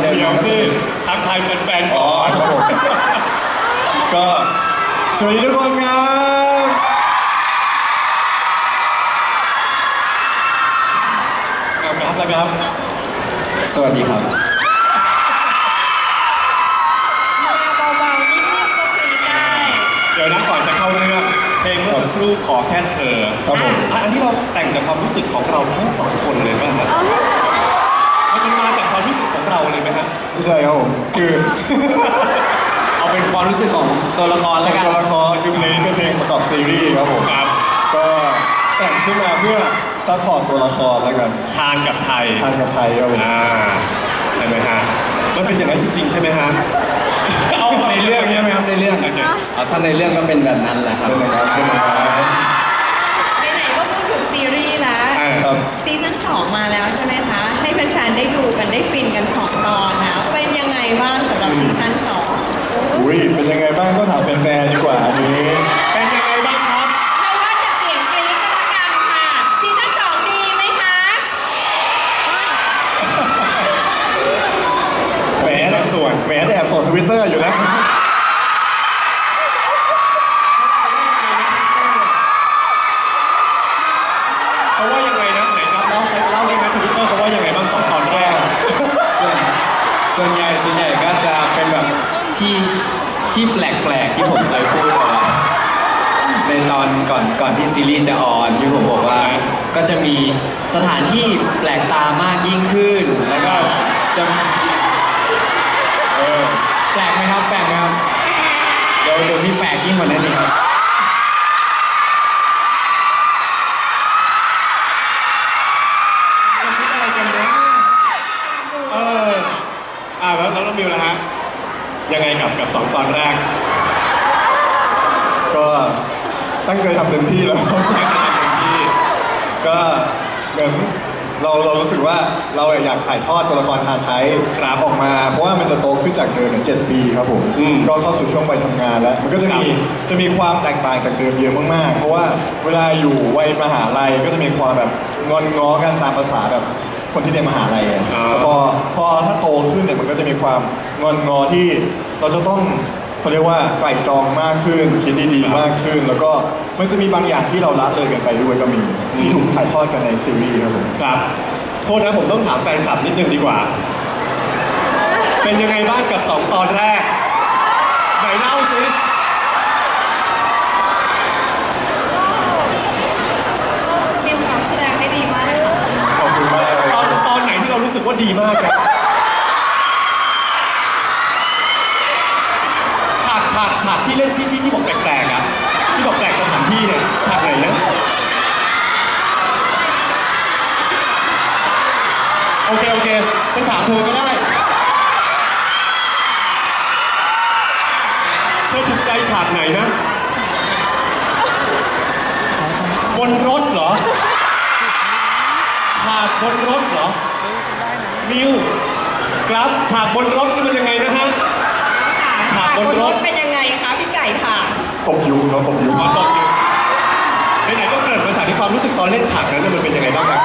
เมื่อกี้ตอนเดินเดี๋ยวมาก็สิสะดุดทักทายแฟนๆอ๋ก่ออนครับผมก็สวัสดีทุกคนครับเอาครับนะครับสวัสดีครับ มาเบาๆนิ่มๆก็กรีดได้เดี๋ยวนะก่อนจะเข้าเรื่องเพลงเมื่อสักครู่ขอแค่เธอครับผมอะอันนี้เราแต่งจากความรู้สึกของเราทั้งสองคนเลยไหมฮะ มันมาจากความรู้สึกของเราเลยไหมฮะไม่ใช่ครับผมคือ เอาเป็นความรู้สึกของตัวละครแต่แล้วงกัน ตัวละครคือเพลงนี้เป็นเพลงประกอบซีรีส์ครับผมครับ ก็แต่งขึ้นมาเพื่อซัพพอร์ตตัวละครแล้วกันทานกับไทยทานกับไทยครับผมอ่าใช่ไหมฮะมันเป็นอย่างนั้นจริงๆ ใช่ไหมฮะเอาในเรื่องใช่ไหมครับในเรื่องโอเคเอาถ้าในเรื่องก็เป็นแบบนั้นแหละครับ เป็นอย่างนั้นเป็นอย่างนั้นไหนๆก็พูดถึงซีรีส์แล้ว อ่า ครับ ซีซั่น2มาแล้วใช่ไหม บ้างสำหรับซีซั่นสอุ้ยเป็นยังไงบ้างก็ถามแฟนๆดีกว่าอันนี้ เป็นยังไงบ้างครับ เราวัดจากเสียงกรี๊ดก็แล้วกันค่ะ ซีซั่น2ดีไหมคะ แหม บางส่วน แหมแอบสดทวิตเตอร์อยู่นะ เขาว่ายังไงนะไหนครับเล่าเล่าได้ไหมทวิตเตอร์เขาว่ายังไงบ้างสองตอนแรก ส่วนส่วนใหญ่ส่วนใหญ่ก็จะเป็นแบบ ที่ที่แปลกๆที่ผมเคยพูดเอาไว้ในตอนก่อนก่อนที่ซีรีส์จะออนที่ผมบอกว่าก็จะมีสถานที่แปลกตามากยิ่งขึ้น แล้วก็จะแปลกไหมครับแปลกไหมครับเดี๋ยวเดี๋ยวมีแปลกยิ่งกว่านั้นอีก ยังไงกับกับสองตอนแรก ก็ตั้งใจทำเต็มที่แล้วให้คะแนนเต็มที่ก็เหมือนเราเรารู้สึกว่าเราอยากถ่ายทอดตัวละครทาไทยครับออกมา เพราะว่ามันจะโตขึ้นจากเดิมเนี่ยเจ็ดปีครับผมอืมก็เข้าสู่ช่วงวัยทำงานแล้ว มันก็จะมีครับจะมีความแตกต่างจากเดิมเยอะมากๆ เพราะว่าเวลาอยู่วัยมหาลัยก็จะมีความแบบงอนง้อกันตามภาษาแบบ คนที่เรียนมหาลัยอะอ่า แล้วพอพอถ้าโตขึ้นเนี่ยมันก็จะมีความงอนงอที่เราจะต้องเขาเรียกว่าไตร่ตรองมากขึ้น คิดดีๆมากขึ้น แล้วก็มันจะมีบางอย่างที่เราละเลยกันไปด้วยก็มีที่ถูกถ่ายทอดกันในซีรีส์ครับผม ครับ โทษนะผมต้องถามแฟนคลับนิดนึงดีกว่า เป็นยังไงบ้างกับสองตอนแรก ไหนเล่าสิ ฟิลการแสดงได้ดีมากเลยค่ะ ขอบคุณมากเลย ตอนตอนไหนที่เรารู้สึกว่า ดีมากครับฉากฉากฉากที่เล่นที่ที่ที่บอกแปลกๆอะที่บอกแปลกสถานที่เนี่ยฉากไหนนะโอเคโอเคฉันถามเธอก็ได้เธอถูกใจฉากไหนนะบนรถเหรอ ฉากบนรถเหรอ มิวครับฉากบนรถนี่มันยังไงนะฮะ ค่ะฉากบนรถ เป็นยังไงคะพี่ไก่ค่ะ ตบยุงเนาะตบยุงมาตอบอยู่ไหนๆก็เกริ่นมาฉากที่ความรู้สึกตอนเล่นฉากนั้นเนี่ยมันเป็นยังไงบ้างครับ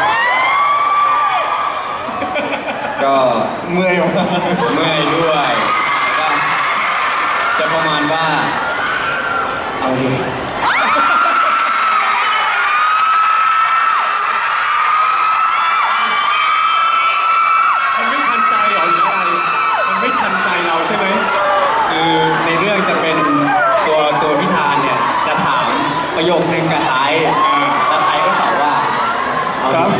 ก็เมื่อยมากเมื่อยด้วยแล้วก็จะประมาณว่า เอาดิ มันไม่ทันใจเหรอหรืออะไร มันไม่ทันใจเราใช่ไหม คือในเรื่องจะเป็นตัวตัวพิธานเนี่ย จะถามประโยคนึงกับไทย อ่า แล้วไทยก็ตอบว่า เอา ครับ ดิ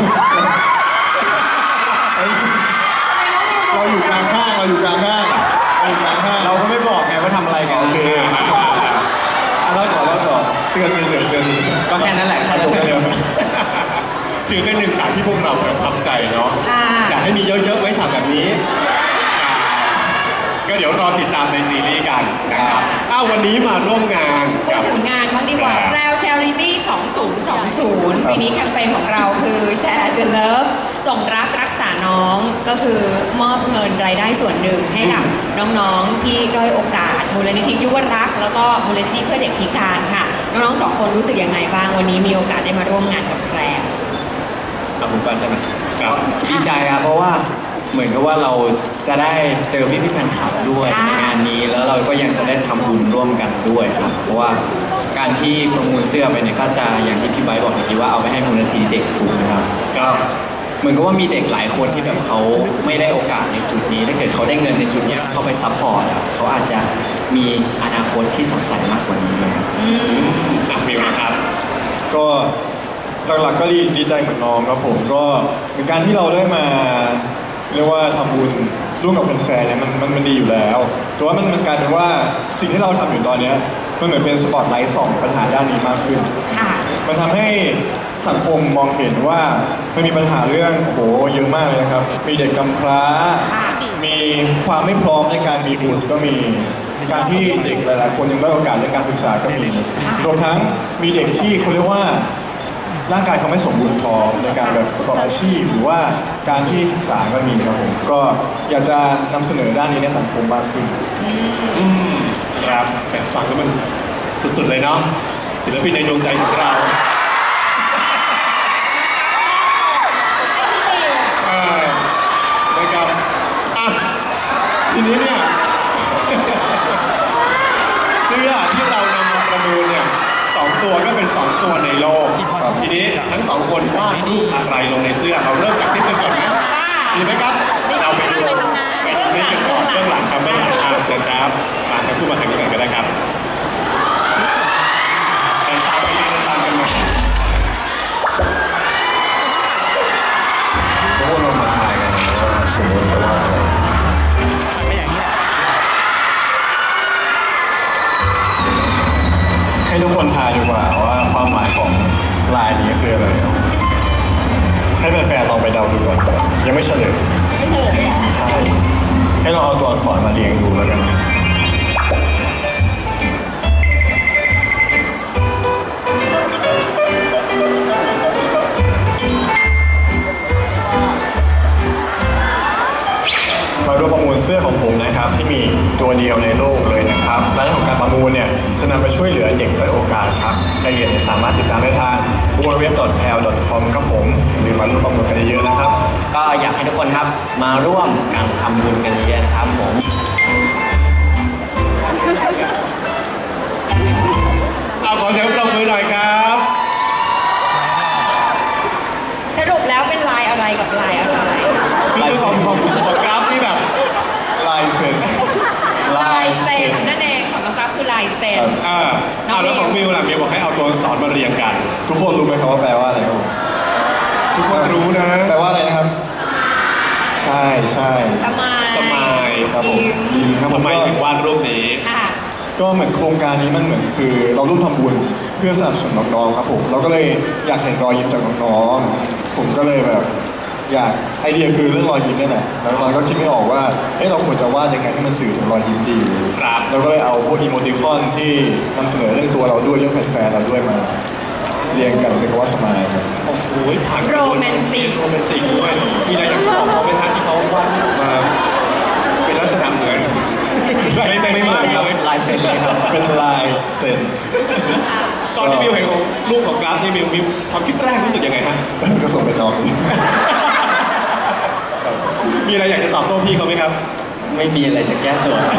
เราอยู่กลางห้างเราอยู่กลางห้างเราอยู่กลางห้าง เราก็ไม่บอกไงว่าทำอะไรกัน โอเคอะแล้วต่อแล้วต่อเตือนเฉยๆเตือน ก็แค่นั้นแหละ ครับผมเดียว ถือเป็นหนึ่งฉากที่พวกเราประทับใจ เนาะค่ะ อยากให้มีเยอะๆไหมฉากแบบนี้อ่าก็เดี๋ยวรอติดตามในซีรีส์กันนะครับอ้าววันนี้มาร่วมงานพูกัดบ ถึงงานบ้างดีกว่าครับ แพรว Charity 2020 ปีนี้แคมเปญของเราคือแชร์ the love ส่งรักรักษาน้องก็คือมอบเงินรายได้ส่วนหนึ่งให้กับน้องๆ ที่ด้อยโอกาส มูลนิธิยุวรักษ์แล้วก็มูลนิธิเพื่อเด็กพิการค่ะ น้องๆสองคนรู้สึกยังไงบ้างวันนี้มีโอกาสได้มาร่วมงานกับแพรวกับผมก่อนใช่ไหม ครับดีใจครับเพราะว่าเหมือนกับว่าเราจะได้เจอพี่พี่ๆแฟนคลับด้วยค่ะในงานนี้แล้วเราก็ยังจะได้ทำบุญร่วมกันด้วยครับ เพราะว่าการที่ประมูลเสื้อไปเนี่ยก็จะอย่างที่พี่ไบร์ทบอกเมื่อกี้ว่าเอาไปให้มูลนิธิเด็กถูกนะครับก็เหมือนกับว่ามีเด็กหลายคนที่แบบเขาไม่ได้โอกาสในจุดนี้ ถ้าเกิดเขาได้เงินในจุดเนี้ยเข้าไปซัพพอร์ตอะเขาอาจจะมีอนาคตที่สดใสมากกว่านี้ด้วยครับ อืม อะมิวนะครับ ก็ หลักๆก็ดีดีใจเหมือนน้องครับผมก็เป็นการที่เราได้มา เรียกว่าทำบุญร่วมกับแฟนๆเนี่ยมันมันมันดีอยู่แล้วแต่ว่ามันมันกลายเป็นว่าสิ่งที่เราทำอยู่ตอนเนี้ยมันเหมือนเป็นสปอตไลท์ส่องปัญหาด้านนี้มากขึ้น ค่ะ มันทำให้สังคมมองเห็นว่ามันมีปัญหาเรื่องโอ้โหเยอะมากเลยนะครับ มีเด็กกำพร้า ค่ะ มีความไม่พร้อมในการมีบุตรก็มีการที่เด็กหลาย ๆ คนยังได้อยโอกาสในการศึกษาก็มีรวมทั้งมีเด็กที่เขาเรียกว่า ร่างกายเขาไม่สมบูรณ์พอในการแบบประกอบอาชีพ หรือว่าการที่ศึกษาก็มีครับผมก็อยากจะนำเสนอด้านนี้ในสังคมมากขึ้น อืมครับแต่ฟังแล้วมันสุดๆเลยเนาะศิลปินในดวงใจของเราเออนะครับอะทีนี้เนี่ย เสื้อที่เรานำมาประมูลเนี่ยสอง ตัวก็เป็นสองตัวในโลกครับทีนี้ทั้งสองคนวาดรูปอะไรลงในเสื้อเราเริ่มจากที่เป็นก่อนไหมดีไหมครับ เราไปดูไปดูนี่กันก่อนเบื้องหลังครับเบื้องหลังอ่าเชิญครับมาทั้งคู่มาทางนี้กันก็ได้ครับ มาร่วมประมูลเสื้อของผมนะครับ ที่มีตัวเดียวในโลกเลยนะครับรายได้ของการประมูลเนี่ยจะนำไปช่วยเหลือเด็กด้อยโอกาสครับรายละเอียดเนี่ยสามารถติดตามได้ทาง www.pl.com ครับผมหรือมาร่วมประมูลกันเยอะๆนะครับ ก็อยากให้ทุกคนครับมาร่วมกันทำบุญกันเยอะๆนะครับผมเอาขอเสียงปรบมือหน่อยครับ สรุปแล้วเป็นลายอะไรกับลายอะไรคือของของของกราฟที่แบบลายเซ็นลายเซ็นนั่นเองของน้องกราฟคือลายเซ็นอ่าเอาแล้วของมิวล่ะมิวบอกให้เอาตัวอักษรมาเรียงกัน ทุกคนรู้ไหมครับว่าแปลว่าอะไรครับทุกคนรู้นะ แปลว่าอะไรนะครับ ใช่ใช่สมายสมายครับผมยิ้มยิ้มครับผมทำไมถึงวาดรูปนี้ค่ะก็เหมือนโครงการนี้มันเหมือนคือ เราร่วมทำบุญเพื่อสนับสนุนน้องๆครับผมเราก็เลยอยากเห็นรอยยิ้มจากน้องๆ ผมก็เลยแบบอยากไอเดียคือเรื่องรอยยิ้มนี่แหละแล้วเราก็คิดไม่ออกว่าเอ๊ะเราควรจะวาดยังไงให้มันสื่อถึงรอยยิ้มดีครับ เราก็เลยเอาพวกอีโมติคอนที่นำเสนอเรื่องตัวเราด้วยเรื่องแฟนๆเราด้วยมา เรียงกันเป็นคำว่าสมายครับโอ้โหผ่านโรแมนติก โรแมนติกด้วยมีอะไรอยากจะบอกเขาไหมฮะที่เขาวาดรูปมา เป็นลักษณะเหมือนไม่ไม่ไม่เหมือนเลยลายเซ็นเลยครับเป็นลายเซ็น อะต อนที่มิวเห็นของรูปของกราฟนี่มิวมิวความคิดแรกรู้สึกยังไงฮะ ก็ส่งเป็นน้องนี่มีอะไรอยากจะตอบโต้พี่เขาไหมครับ ไม่มีอะไรจะแก้ตัวครับ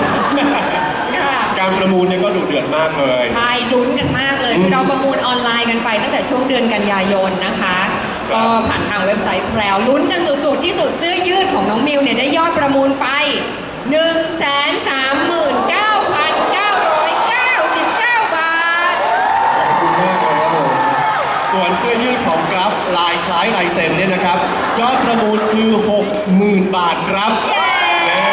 ค่ะการประมูลเนี่ยก็ดุเดือดมากเลย ใช่ลุ้นกันมากเลยคือเราประมูลออนไลน์กันไป ตั้งแต่ช่วงเดือนกันยายนนะคะก็ผ่านทางเว็บไซต์แล้วลุ้นกันสุดๆ ที่สุดเสื้อยืดของน้องมิวเนี่ยได้ยอดประมูลไป 1 3 9 9 9 บาท ขอบคุณมากเลยครับผม ส่วนเสื้อยืดของก ราฟลายคล้ายลายเซ็นเนี่ยนะครับ ยอดประมูลคือ 60,000 บาทครับเย้เย้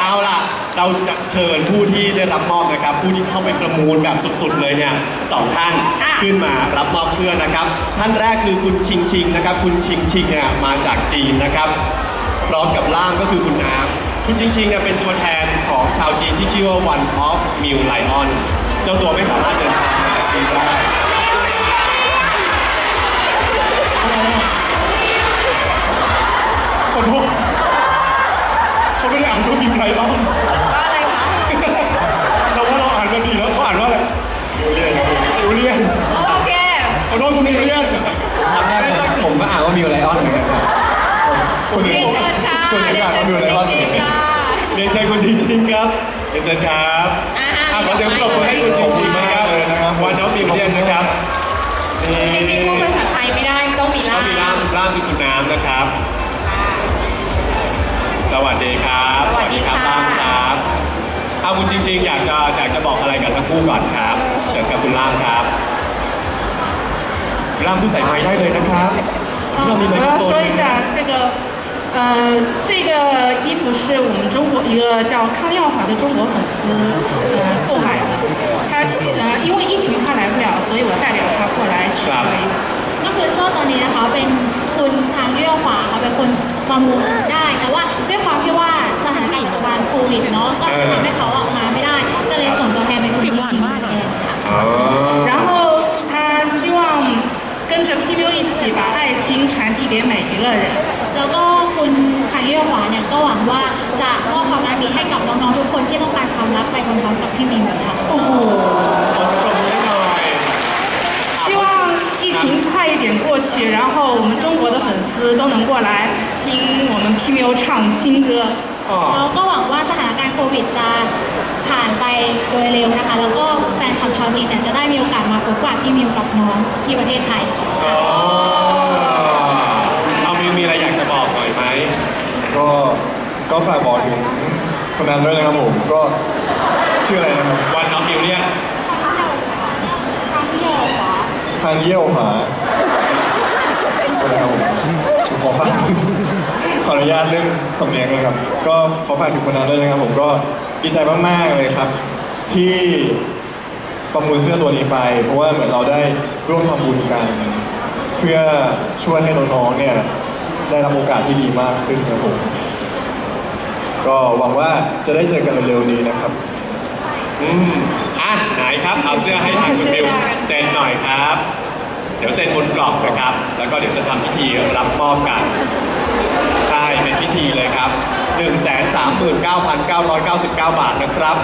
เอาล่ะ เราจะเชิญผู้ที่ได้รับมอบนะครับ ผู้ที่เข้าไปประมูลแบบสุดๆเลยเนี่ยสองท่านค่ะขึ้นมารับมอบเสื้อนะครับ ท่านแรกคือคุณชิงชิงนะครับ คุณชิงชิงเนี่ยมาจากจีนนะครับ พร้อมกับล่ามก็คือคุณน้ำคุณชิงชิงเนี่ยเป็นตัวแทนของชาวจีนที่ชื่อว่า One of Mill Lion เจ้าตัวไม่สามารถเดินทางมาจากจีนได้ อโทษเขาไม่ได้อ่านว่ามิวไลออนว่าอะไรคะเราว่าเราอ่านมาดีแล้วเขาอ่านว่าอะไรมิวเลียนครับผมมิวเลียนโอเคขอโทษคุณมีเรื่องคำแรกผมผมก็อ่านว่ามิวไลออนเหมือนกันครับคนอื่นเรียนเชิญค่ะส่วนใหญ่ก็อ่านว่ามิวไลออนเรียนเชิญค่ะเรียนเชิญคุณจริงๆครับเรียนเชิญครับอ่าอะขอเสียงปรบมือให้คุณจริงๆนะครับเลยนะครับวันน้องมิวเลียนนะครับนี่จริงๆพูดภาษาไทยไม่ได้ต้องมีน้ล่าองมีร่ามมร่ามคือคุณน้ำนะครับค่ะส วัสดีครับ สวัสดีค่ะ ร่ามครับเอาคุณจริง ๆ อยากจะอยากจะบอกอะไรกับทั้งคู่ก่อนครับเชิญครับคุณร่ามครับร่ามผู้ใส่ไม้ได้เลยนะครับเรามีไม 我 โคร 要 โฟน 说一下这个，呃，这个衣服是我们中国一个叫康耀华的中国粉丝呃购买的，他希呃因为疫情他来不了，所以我代表他过来取是啊了一个。 ก็คื อช่วงตอนนี้นะคะเป็นคุณทางเลี้ยวขวาค่ะเป็นคนประมูลได้ แต่ว่าด้วยความที่ว่าสถานการณ์ปัจจุบันโควิดเนาะก็จะทำให้เขาออกมาไม่ได้ ก็เลยส่งตัวแทนเป็นคุณจริงๆแทนค่ะ อ๋อ 然后他希望跟着 PBO 一起把爱心传递给每一个人。 แล้วก็คุณทางเลี้ยวขวาเนี่ยก็หวังว่าจะมอบความรักนี้ให้กับน้องๆทุกคนที่ต้องการความรักไปพร้อมๆกับพี่มิวค่ะ ่ะ 的粉丝都能过来听我们 PBO 唱新歌。 อ๋อ เราก็หวังว่าสถานการณ์โควิดจะผ่านไปโดยเร็วนะคะ แล้วก็แฟนคลับชาวจีนเนี่ยจะได้มีโอกาสมาพบกับพี่มิวกับน้องที่ประเทศไทย อ๋อเอามีมีอะไรอยากจะบอกหน่อยไหม ก็ก็ฝากบอกถึงคนนั้นด้วยนะครับผมก็ชื่ออะไรนะครับ วันน้องมิวเลียน 康耀华。 ทางเยี่ยวหา สวัสดีครับผมขอฝากขออนุญาตเรื่องสำเนียงเลยครับ ก็ขอฝากถึงคนนั้นด้วยนะครับ ผมก็ดีใจมากๆเลยครับ ที่ประมูลเสื้อตัวนี้ไป เพราะว่าเหมือนเราได้ร่วมทำบุญกัน เพื่อช่วยให้น้องๆเนี่ยได้รับโอกาสที่ดีมากขึ้นครับผมก็หวังว่าจะได้เจอกันเร็วๆนี้นะครับ อืมอะไหนครับเอาเสื้อให้ทางคุณมิวเซ็นหน่อยครับ เดี๋ยวเซ็นบนกล่องนะครับ แล้วก็เดี๋ยวจะทำพิธีรับมอบกัน ใช่ เป็นพิธีเลยครับ 139,999 บาทนะครับ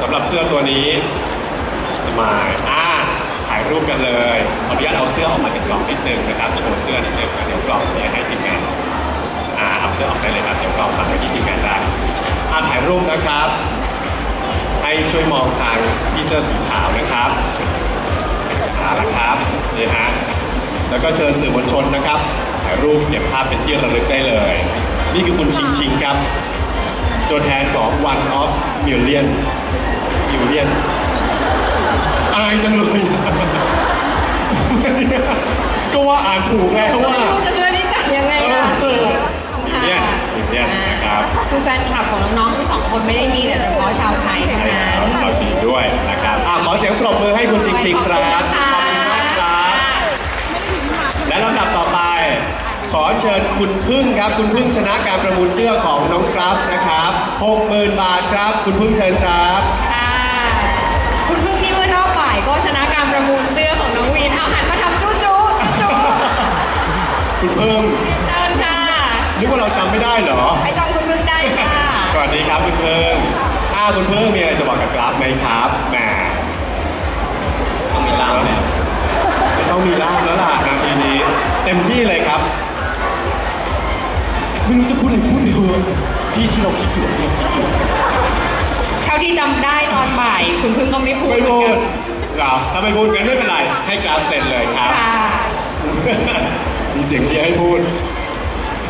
สำหรับเสื้อตัวนี้สมายอะถ่ายรูปกันเลยขออนุญาตเอาเสื้อออกมาจากกล่องนิดนึงนะครับ โชว์เสื้อนิดนึงนะเดี๋ยวกล่องเนี้ให้ทีมงานอ่าเอาเสื้อออกได้เลยครับ เดี๋ยวกล่องฝากไว้ที่ทีมงานได้อ่าถ่ายรูปนะครับ ให้ช่วยมองทางพี่เสื้อสีขาวนะครับ เอาละครับนี่ฮะแล้วก็เชิญสื่อมวลชนนะครับถ่ายรูปเก็บภาพเป็นที่ระลึกได้เลย นี่คือคุณชิงชิงครับ ตัวแทนของ one of million millions อายจังเลย ก็ว่าอ่านถูกแล้วว่าไม่รู้จะช่วยพี่ไก่ยังไงล่ะเออค่ะเนี่ยเนี่ยนะครับ คือแฟนคลับของน้องๆทั้งสองคนไม่ได้มีแต่เฉพาะชาวไทยเท่าให้นั้นกับชาวจีนด้วยนะครับอะขอเสียงปรบมือให้คุณชิงชิงครับ ขอบคุณค่ะขำดับต่อไป ขอเชิญคุณพึ่งครับ คุณพึ่งชนะการประมูลเสื้อของน้องกราฟนะครับ60,000บาทครับ คุณพึ่งเชิญครับ ค่ะคุณพึ่งที่เมื่อรอบบ่ายก็ชนะการประมูลเสื้อของน้องวินเอาหันมาทำจู้จู้จู้คุณพึ่งเชิญค่ะนึกว่าเราจำไม่ได้เหรอไปจำคุณพึ่งได้ค่ะสวัสดีครับคุณพึ่งถ้าคุณพึ่งมีอะไรจะบอกกับกราฟไหมครับแหมต้องมีล่ามแล้วไม่ต้องมีล่ามแล้วล่ะ ไม่รู้จะพูดอะไรพูดไปเถอะที่ที่เราคิดอยู่ที่เราคิดอยู่เท่าที่จำได้ตอนบ่าย คุณพึ่งก็ไม่พูดไม่เหมือพูนกัดนเหรอถ้าไม่พูดงั้นไม่เป็นไร ให้กราฟเซ็นเลยครับ ค่ะ มีเสียงเชียร์ให้พูด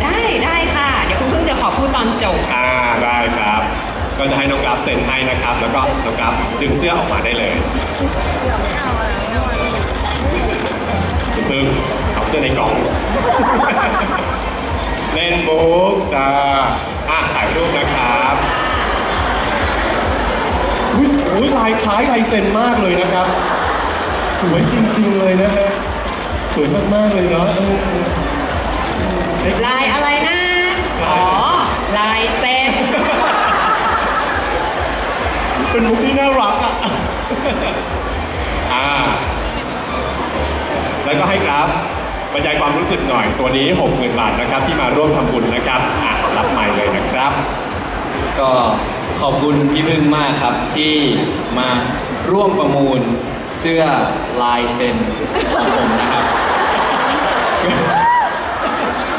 ได้ได้ค่ะ เดี๋ยวคุณพึ่งจะขอพูดตอนจบ อ่าได้ครับ ก็จะให้น้องกราฟเซ็นให้นะครับ แล้วก็น้องกราฟดึงเสื้อออกมาได้เลยคุณพึ่งเอาเสื้อในกล่อง เล่นบุ๊กจ้าอะถ่ายรูปนะครับอุ๊ยโอ้ยลายคล้ายลายเซ็นมากเลยนะครับ สวยจริง ๆ เลยนะฮะสวยมากๆเลยเนาะเออเอ๊ะลายอะไรนะอ๋อลายเส้นเป็นมุกที่น่ารักอะอ่าแล้วก็ให้กราฟ บรรยายความรู้สึกหน่อยตัวนี้ 60,000 บาทนะครับ ที่มาร่วมทำบุญนะครับอะรับใหม่เลยนะครับ ก็ขอบคุณพี่พึ่งมากครับที่มาร่วมประมูลเสื้อลายเซ็นของผมนะครับ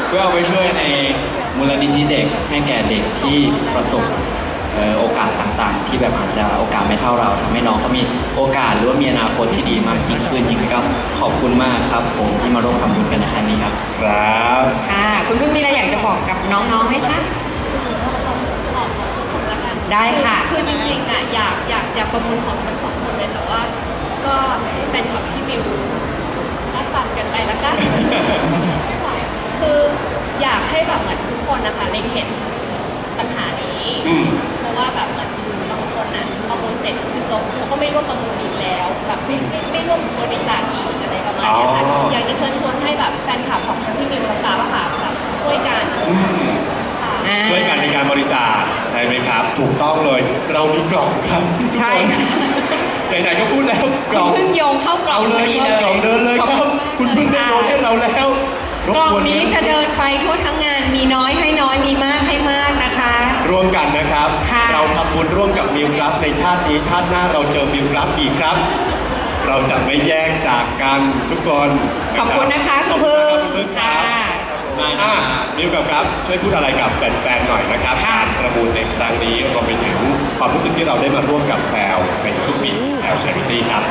เพื่อเอาไปช่วยในมูลนิธิเด็กให้แก่เด็กที่ประสบ โอกาสต่างๆ ที่แบบอาจจะโอกาสไม่เท่าเราทำให้น้องเขามีโอกาสหรือว่ามีอนาคตที่ดีมากยิ่งขึ้นยิ่งก็ขอบคุณมากครับ ผมที่มาร่วมทำบุญกันในครั้งนี้ครับ ครับ ค่ะคุณพึ่งมีอะไรอยากจะบอกกับน้องๆไหมคะ ได้ค่ะ คือจริงๆอะอยากอยากอยากประมูลของทั้งสองคนเลยแต่ว่า ก็เป็นกับพี่มิวรักปันกันไปแล้วกันคืออยากให้แบบเหมือนทุกคนนะคะเล็งเห็นปัญหานี้ อืมเพ ราะว่าแบบเหมือนบางคนอะประมูลเสร็จคือจบเขาก็ไม่ร่วมประมูลอีกแล้ว แบบไม่ไม่ไม่ร่วมบริจาคอีกอะไรประมาณเนี้ยค่ะอ๋ออยากจะเชิญชวนให้แบบแฟนคลับของทั้งพี่มิวและกาว่าค่ะแบบช่วยกันค่ะ อ่า ช่วยกันในการบริจาคใช่ไหมครับ ถูกต้องเลย เรามีกล่องครับใช่ค่ะ ไหนๆก็พูดแล้วกคุล่ณองพึ่งโยงเข้ากล่อเอางเลพยอดีครับกล่องเดินเลยครับขอคุณเพิ่งได้โดนให้เราแล้ว กล่องรบวนี้จะเดินไปทั่วทั้งงานมีน้อยให้น้อยมีมากให้มากนะคะ ร่วมกันนะครับ ค่ะ เราทำบุญร่วมกับมิวครับในชาตินี้ชาติหน้าเราเจอมิวครับอีกครับ เราจะไม่แยกจากกันทุกคนขอบคุณนะคะขคุอบณคุณพึ่งนะครับคุณพึ่งคค่ะรับอะมิวกับครับช่วยพูดอะไรกับแฟนๆหน่อยนะครับการประมูลในครั้งนี้รวมไปถึงความรู้สึกที่เราได้มาร่วมกับแพรวในทุกปีแพรวชาริตี้ครับ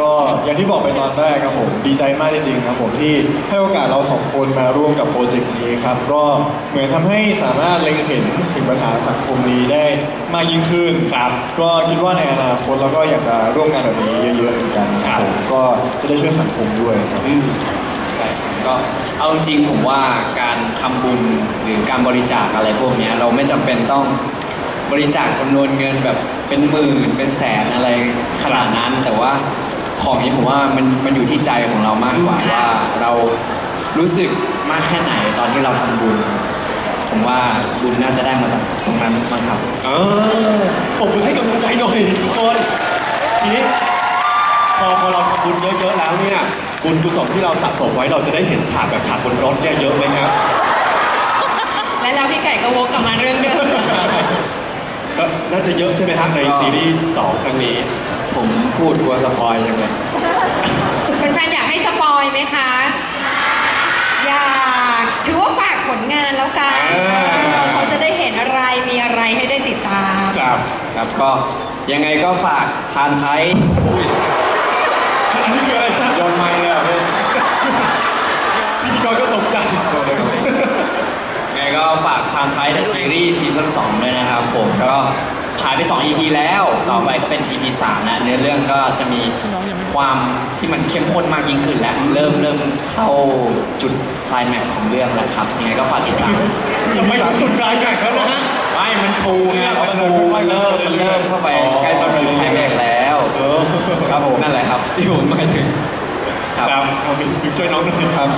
ก็อย่างที่บอกไปตอนแรกครับผมดีใจมากจริงๆครับผมที่ให้โอกาสเราสองคนมาร่วมกับโปรเจกต์นี้ครับก็เหมือนทำให้สามารถเล็งเห็นถึงปัญหาสังคมนี้ได้มากยิ่งขึ้นครับก็คิดว่าในอนาคตเราก็อยากจะร่วมงานแบบนี้เยอะๆเหมือนกันครับผมก็จะได้ช่วยสังคมด้วยครับ อืมใช่ครับก็เอาจริงๆผมว่าการทำบุญหรือการบริจาคอะไรพวกเนี้ยเราไม่จำเป็นต้อง บริจาคจำนวนเงินแบบเป็นหมื่นเป็นแสนอะไรขนาดนั้น แต่ว่าของนี้ผมว่ามันมันอยู่ที่ใจของเรามากกว่าค่ะว่าเรารู้สึกมากแค่ไหนตอนที่เราทำบุญ ผมว่าบุญน่าจะได้มาจากตรงนั้นมั้งครับเออปรบมือให้กำลังใจหน่อยทุกคนทีนี้พอพอเราทำบุญเยอะๆแล้วเนี่ยบุญกุศลที่เราสะสมไว้เราจะได้เห็นฉากแบบฉากบนรถเนี่ยเยอะไหมครับ และแล้วพี่ไก่ก็วกกลับมาเรื่องเดิม ก็น่าจะเยอะใช่ไหมครับในซีรีส์สองครั้งนี้ ผมพูดกลัวสปอยจังเลยเป็นแฟนๆอยากให้สปอยไหมคะ อยากถือว่าฝากผลงานแล้วกันอ่าเออเขาจะได้เห็นอะไรมีอะไรให้ได้ติดตาม ครับ ครับก็ยังไงก็ฝากทานไทยอันนี้คืออะไรครับโยนไม้เลยเหรอพี่พิธีกรก็ตกใจยังไง ก็ฝากทานไทยเดอะซีรีส์ซีซั่น2ด้วยนะครับผมก็ฉายไป 2 EP แล้วต่อไปก็เป็น EP 3นะเนื้อเรื่องก็จะมีความที่มันเข้มข้นมากยิ่งขึ้นแล้ว เริ่มเริ่มเข้าจุดไคลายแม็กซ์ของเรื่องแล้วครับยังไงก็ฝากติดตามจะไม่ถึงจุดกลางแข่งแล้วนะฮะไม่มันปูไงมันปูมันเริ่มมันเริ่มเข้าไปใกล้ถึงจุดไคลายแม็กซ์แล้วเออครับผมนั่นแหละครับที่ผมหมายถึง ครับครับเอามิวช่วยน้องหน่อยครับ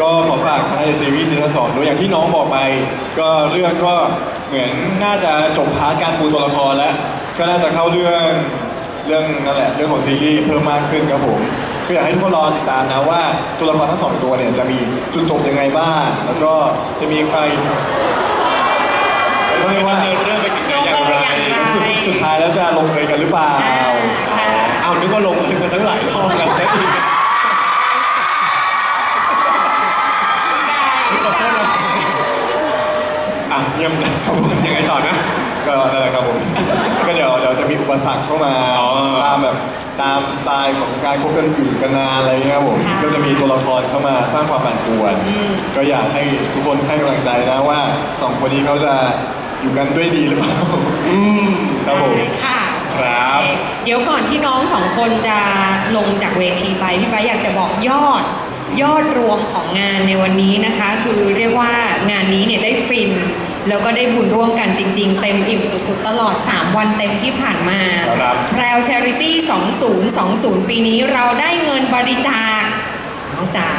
ก็ขอฝากในซีรีส์ซีซั่นสองด้วยอย่างที่น้องบอกไป ก็เรื่องก็เหมือนน่าจะจบพาร์ทการปูตัวละครแล้ว ก็น่าจะเข้าเรื่องเรื่องนั่นแหละเรื่องของซีรีส์เพิ่มมากขึ้นครับผมก็อยากให้ทุกคนรอติดตามนะว่าตัวละครทั้งสองตัวเนี่ยจะมีจุดจบยังไงบ้าง แล้วก็จะมีใครเรียกว่าเดินเรื่องไปถึงไหนอย่างไรลงเอยอย่างไรสุดสุดท้ายแล้วจะลงเอยกันหรือเปล่าค่ะเอานึกว่าลงเอยมาตั้งหลายรอบแล้วซะอีก ขอโทษนะอะเยี่ย มนะครับผมยังไงต่อนะ ก็นั่นแหละครับผม ก็เดี๋ยวเดี๋ยวจะมีอุปสรรคเข้ามาอ๋อ ตามแบบตามสไตล์ของการคบกันอยู่กันนานอะไรเงี้ยครับผมค่ะก็จะมีตัวละครเข้ามาสร้างความปั่นป่วนก็อยากให้ทุกคนให้กำลังใจนะว่าสองคนนี้เขาจะอยู่กันด้วยดีหรือเปล่าอืม ครับผม ได้ค่ะครับ โอเคเดี๋ยวก่อนที่น้องสองคนจะลงจากเวทีไปพี่ไบร์ทอยากจะบอกยอด ยอดรวมของงานในวันนี้นะคะ คือเรียกว่างานนี้เนี่ยได้ฟิน แล้วก็ได้บุญร่วมกันจริง ๆ เต็มอิ่มสุดๆ ตลอด 3 วันเต็มที่ผ่านมาครับ แพรวช h ริตี้ 2020 ปีนี้เราได้เงินบริจาคน้องจ๋า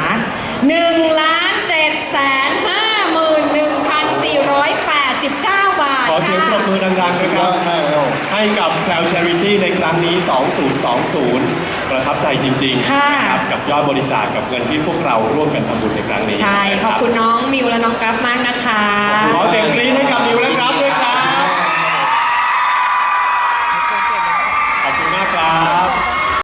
1ล้าน7แสน51,489 บาทขอเสียงปรบมือดังๆสุนะดคยรัอบ ดมากเลยครับผมให้กับแพลวช h ริตี้ในครั้งนี้ 2020 ประทับใจจริงๆค่ะกับยอดบริจาคกับเงินที่พวกเราร่วมกันทำบุญในครั้งนี้ใช่ ขอบคุณน้องมิวและน้องกราฟมากนะคะขอเสียงกรี๊ดให้กับมิวและกราฟด้วยครับ